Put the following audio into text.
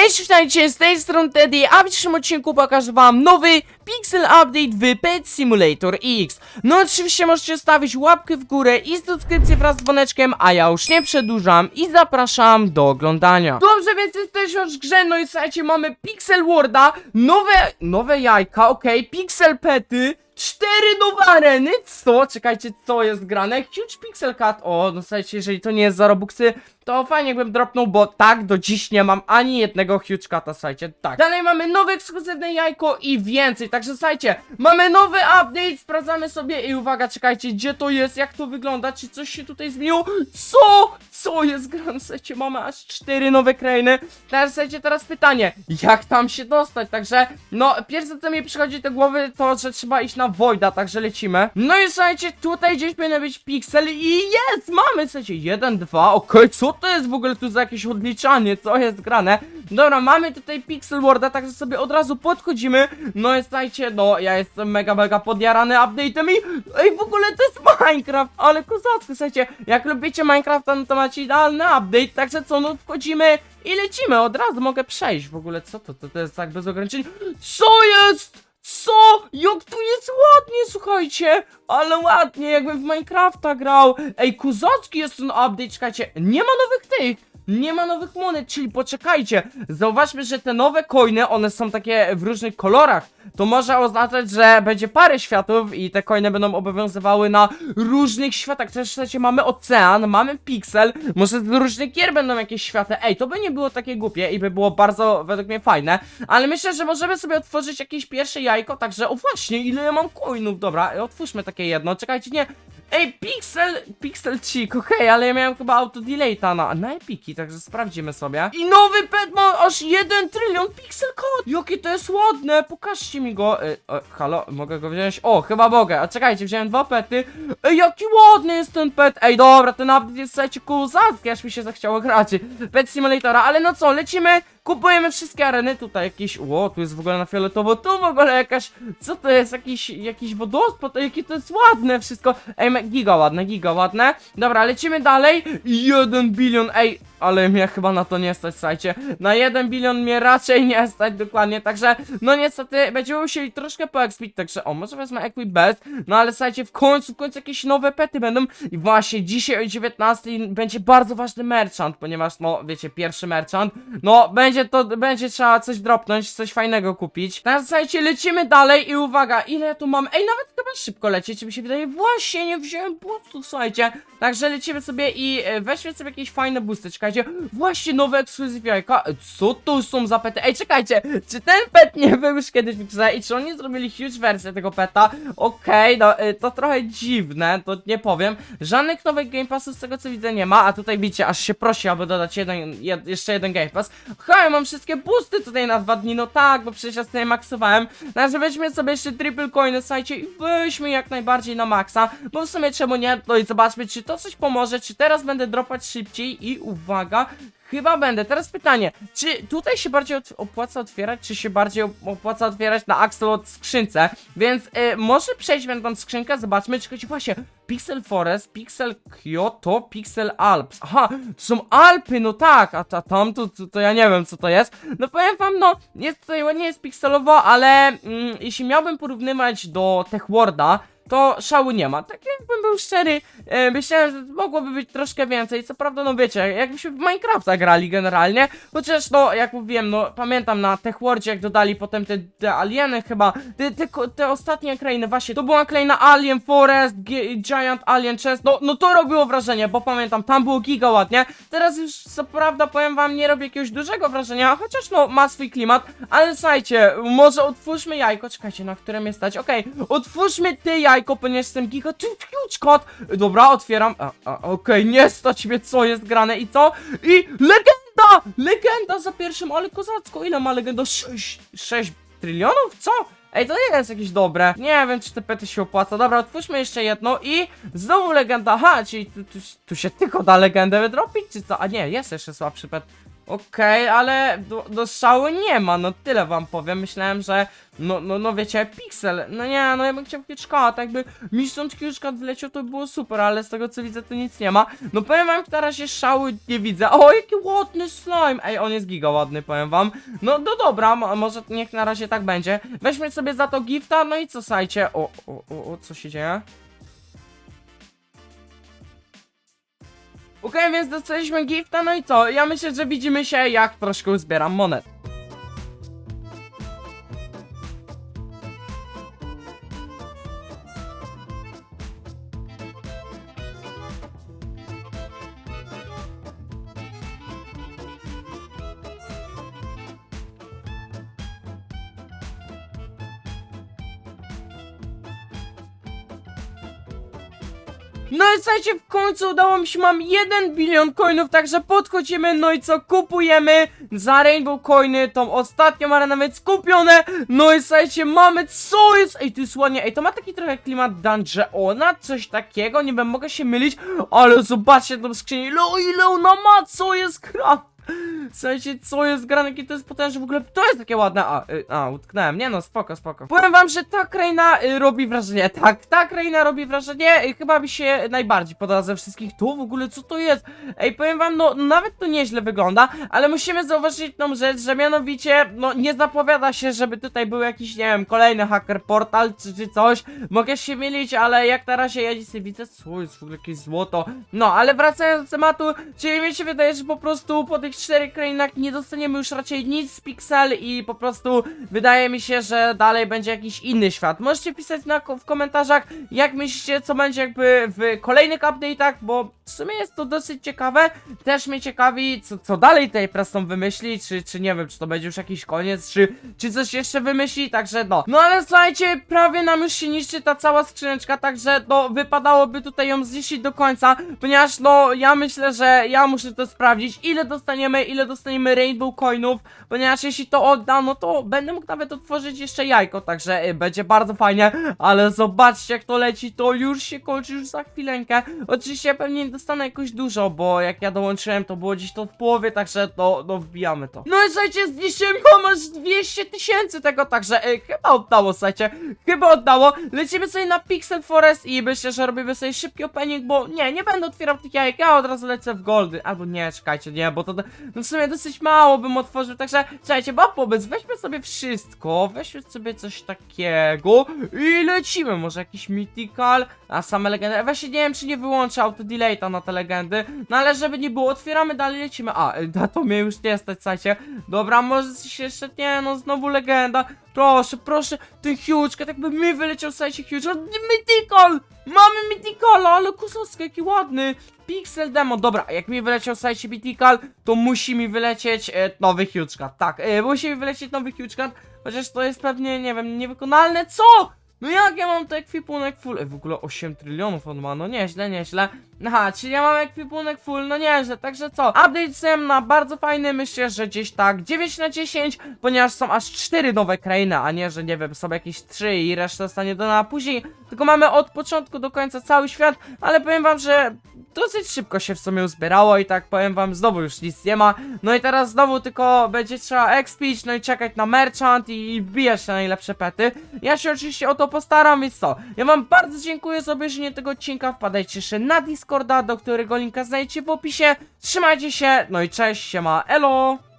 Hej, witajcie, z tej strony Teddy, a w dzisiejszym odcinku pokażę wam nowy Pixel Update w Pet Simulator X. No oczywiście możecie stawić łapkę w górę i subskrypcję wraz z dzwoneczkiem, a ja już nie przedłużam i zapraszam do oglądania. Dobrze, więc jesteśmy już w grze, no i słuchajcie, mamy Pixel Worda, nowe, nowe jajka, okej, Pixel Pety, Cztery nowe areny, co? Czekajcie, co jest grane? Huge Pixel Cut, o, no słuchajcie, jeżeli to nie jest za Robuxy, to fajnie jakbym dropnął, bo tak, do dziś nie mam ani jednego Huge Cuta, słuchajcie, tak. Dalej mamy nowe ekskluzywne jajko i więcej, także słuchajcie, mamy nowy update, sprawdzamy sobie i uwaga, czekajcie, gdzie to jest, jak to wygląda, czy coś się tutaj zmieniło? Co? Co jest grane? Słuchajcie, mamy aż cztery nowe krainy. Teraz słuchajcie, teraz pytanie, jak tam się dostać? Także, no, pierwsze co mi przychodzi do głowy, to, że trzeba iść na Voida, także lecimy. No i słuchajcie, tutaj gdzieś powinien być piksel i jest, mamy, słuchajcie, jeden, dwa, okej, co to jest w ogóle tu za jakieś odliczanie, co jest grane? Dobra, mamy tutaj Pixel Worda, także sobie od razu podchodzimy. No i słuchajcie, no ja jestem mega, mega podjarany update'em i ej, w ogóle to jest Minecraft, ale kozacko, słuchajcie, jak lubicie Minecrafta, no to macie idealny update, także co, no wchodzimy i lecimy, od razu mogę przejść, w ogóle co to, to, to jest tak bez ograniczeń, co jest? Co? Jak tu jest ładnie, słuchajcie! Ale ładnie, jakbym w Minecrafta grał! Ej, kuzacki jest ten update, czekajcie, nie ma nowych tych! Nie ma nowych monet, czyli poczekajcie. Zauważmy, że te nowe coiny, one są takie w różnych kolorach. To może oznaczać, że będzie parę światów i te coiny będą obowiązywały na różnych światach. Też słuchajcie, mamy ocean, mamy pixel, może z różnych gier będą jakieś światy. Ej, to by nie było takie głupie i by było bardzo, według mnie, fajne. Ale myślę, że możemy sobie otworzyć jakieś pierwsze jajko, także, o właśnie, ile ja mam coinów, dobra, otwórzmy takie jedno. Czekajcie, nie, Ej, Pixel, Pixel Chick, okej, ale ja miałem chyba autodelayta na, na Epiki, także sprawdzimy sobie. I nowy pet ma aż 1 trylion Pixel kod! Jakie to jest ładne, pokażcie mi go. Ej, o, halo, mogę go wziąć? O, chyba mogę, a czekajcie, wziąłem dwa pety. Ej, jaki ładny jest ten pet! Ej, dobra, ten update jest, słuchajcie, kozacki, aż mi się zachciało grać. Pet Simulatora, ale no co, lecimy, kupujemy wszystkie areny, tutaj jakieś, ło, tu jest w ogóle na fioletowo, tu w ogóle jakaś, co to jest, jakiś, jakiś wodospad, jakie to jest ładne wszystko. Ej, giga ładne, giga ładne. Dobra, lecimy dalej. 1 bilion, ej, ale mnie chyba na to nie stać, słuchajcie. Na 1 bilion mnie raczej nie stać dokładnie, także no niestety będziemy musieli troszkę poekspić, także o, może wezmę Equip Best, no ale słuchajcie, w końcu, w końcu jakieś nowe pety będą i właśnie dzisiaj o 19 będzie bardzo ważny merchant, ponieważ no, wiecie, pierwszy merchant, no będzie to, będzie trzeba coś dropnąć, coś fajnego kupić. Teraz słuchajcie, lecimy dalej i uwaga, ile tu mam, ej, nawet chyba szybko lecieć, mi się wydaje, właśnie nie wziąłem boostów, słuchajcie, także lecimy sobie i e, weźmy sobie jakieś fajne boosty, czekajcie, właśnie nowe ekskluzyw E, co to są za pety, ej, czekajcie, czy ten pet nie był już kiedyś w i czy oni zrobili huge wersję tego peta, okej, no, e, to trochę dziwne, to nie powiem, żadnych nowych Game Passów z tego co widzę nie ma, a tutaj widzicie, aż się prosi, aby dodać jeden, jed, jeszcze jeden Game Pass, ja mam wszystkie boosty tutaj na dwa dni, no tak, bo przecież ja sobie maksowałem, także weźmy sobie jeszcze triple coiny, słuchajcie, i weźmy jak najbardziej na maksa, bo w sumie czemu nie, no i zobaczmy, czy to coś pomoże, czy teraz będę dropać szybciej i uwaga, Chyba będę. Teraz pytanie, czy tutaj się bardziej opłaca otwierać, czy się bardziej op- opłaca otwierać na Axolot skrzynce? Więc y, może przejdźmy tą skrzynkę, zobaczmy, czy chodzi właśnie Pixel Forest, Pixel Kyoto, Pixel Alps. Aha, to są Alpy, no tak, a ta, tam to, to, to ja nie wiem co to jest. No powiem wam, no, jest tutaj ładnie jest pikselowo, ale mm, jeśli miałbym porównywać do Tech Worlda, to szału nie ma. Tak jakbym był szczery, e, myślałem, że mogłoby być troszkę więcej. Co prawda, no wiecie, jakbyśmy w Minecrafta grali generalnie, chociaż no, jak mówiłem, no pamiętam na TechWordzie, jak dodali potem te, te alieny chyba, te, te, te ostatnie krainy, właśnie, to była kraina Alien Forest, Gi- Giant Alien Chest, no, no to robiło wrażenie, bo pamiętam, tam było giga ładnie. Teraz już, co prawda, powiem wam, nie robi jakiegoś dużego wrażenia, chociaż no, ma swój klimat, ale słuchajcie, może otwórzmy jajko, czekajcie, na którym jest stać, okej, otwórzmy ty jajko, ponieważ jestem giga, ty kot, dobra, otwieram, a, a okej, nie stać mnie, co jest grane i co, i legenda, legenda za pierwszym, ale kozacko, ile ma legenda, 6, 6 trylionów, co? Ej, to nie jest jakieś dobre. Nie wiem, czy te pety się opłaca. Dobra, otwórzmy jeszcze jedno i znowu legenda. Aha, czyli tu, tu, tu się tylko da legendę wydropić, czy co? A nie, jest jeszcze słabszy pet. Okej, ale do, do strzału nie ma, no tyle wam powiem. Myślałem, że no, no, no wiecie, Pixel. No nie, no ja bym chciał Huge tak jakby mi stąd Huge wleciał, to by było super, ale z tego co widzę to nic nie ma. No powiem wam, na razie szału nie widzę. O, jaki ładny slime! Ej, on jest giga ładny, powiem wam. No, no dobra, mo- może niech na razie tak będzie. Weźmy sobie za to gifta, no i co, sajcie? O, o, o, o, co się dzieje? Okej, więc dostaliśmy gifta, no i co? Ja myślę, że widzimy się jak troszkę zbieram monet. No i słuchajcie, w końcu udało mi się, mam 1 bilion coinów, także podchodzimy, no i co, kupujemy za Rainbow Coiny, tą ostatnią arenę, więc kupione, no i słuchajcie, mamy, co jest, ej, to jest ładnie, ej, to ma taki trochę klimat dungeona, coś takiego, nie wiem, mogę się mylić, ale zobaczcie tą skrzynię, no ile ona ma, co jest kra... Słuchajcie, co jest grane, jaki to jest potężny w ogóle, to jest takie ładne, a, y, a, utknąłem, nie no, spoko, spoko. Powiem wam, że ta kraina y, robi wrażenie, tak, ta kraina robi wrażenie, y, chyba mi się najbardziej podoba ze wszystkich, to w ogóle, co to jest? Ej, powiem wam, no, nawet to nieźle wygląda, ale musimy zauważyć jedną rzecz, że mianowicie, no, nie zapowiada się, żeby tutaj był jakiś, nie wiem, kolejny hacker portal, czy, czy coś, mogę się mylić, ale jak na razie ja nic nie widzę, co jest w ogóle jakieś złoto, no, ale wracając do tematu, czyli mi się wydaje, że po prostu po tych czterech krainach nie dostaniemy już raczej nic z Pixel i po prostu wydaje mi się, że dalej będzie jakiś inny świat. Możecie pisać na, w komentarzach, jak myślicie, co będzie jakby w kolejnych update'ach, bo w sumie jest to dosyć ciekawe. Też mnie ciekawi, co, co dalej tutaj Preston wymyśli, czy, czy nie wiem, czy to będzie już jakiś koniec, czy, czy coś jeszcze wymyśli, także no. No ale słuchajcie, prawie nam już się niszczy ta cała skrzyneczka, także no wypadałoby tutaj ją zniszczyć do końca, ponieważ no ja myślę, że ja muszę to sprawdzić, ile dostaniemy, ile dostaniemy Rainbow Coinów, ponieważ jeśli to odda, no to będę mógł nawet otworzyć jeszcze jajko, także y, będzie bardzo fajnie, ale zobaczcie jak to leci, to już się kończy już za chwileńkę. Oczywiście pewnie nie dostanę jakoś dużo, bo jak ja dołączyłem to było gdzieś to w połowie, także to, no wbijamy to. No i słuchajcie, zniszczyłem masz 200 tysięcy tego, także y, chyba oddało, słuchajcie, chyba oddało. Lecimy sobie na Pixel Forest i myślę, że robimy sobie szybki opening, bo nie, nie będę otwierał tych jajek, ja od razu lecę w goldy, albo nie, czekajcie, nie, bo to no sumie dosyć mało bym otworzył, także słuchajcie, mam pomysł, weźmy sobie wszystko, weźmy sobie coś takiego i lecimy, może jakiś mythical, a same legendy, właśnie nie wiem, czy nie wyłączę auto delate'a na te legendy, no ale żeby nie było, otwieramy dalej, lecimy, a, to mnie już nie stać, słuchajcie, dobra, może coś jeszcze, nie no, znowu legenda, proszę, proszę, ten huge, tak by mi wyleciał, słuchajcie, huge, o, mythical, mamy mythical, ale kusowski, jaki ładny, Pixel Demo, dobra, jak mi wyleciał sajcie Mythical, to musi mi wylecieć e, nowy Huge tak, e, musi mi wylecieć nowy Huge Cut, chociaż to jest pewnie, nie wiem, niewykonalne, co? No jak ja mam to ekwipunek full? E, w ogóle 8 trylionów on ma, no nieźle, nieźle. Aha, czyli ja mam ekwipunek full, no nieźle, także co? Update jestem na bardzo fajny, myślę, że gdzieś tak 9 na 10, ponieważ są aż 4 nowe krainy, a nie, że nie wiem, są jakieś 3 i reszta zostanie dodana później. Tylko mamy od początku do końca cały świat, ale powiem wam, że dosyć szybko się w sumie uzbierało i tak powiem wam, znowu już nic nie ma. No i teraz znowu tylko będzie trzeba expić, no i czekać na merchant i, i wbijać te najlepsze pety. Ja się oczywiście o to postaram, więc co? Ja wam bardzo dziękuję za obejrzenie tego odcinka, wpadajcie jeszcze na Discorda, do którego linka znajdziecie w opisie. Trzymajcie się, no i cześć, siema, elo!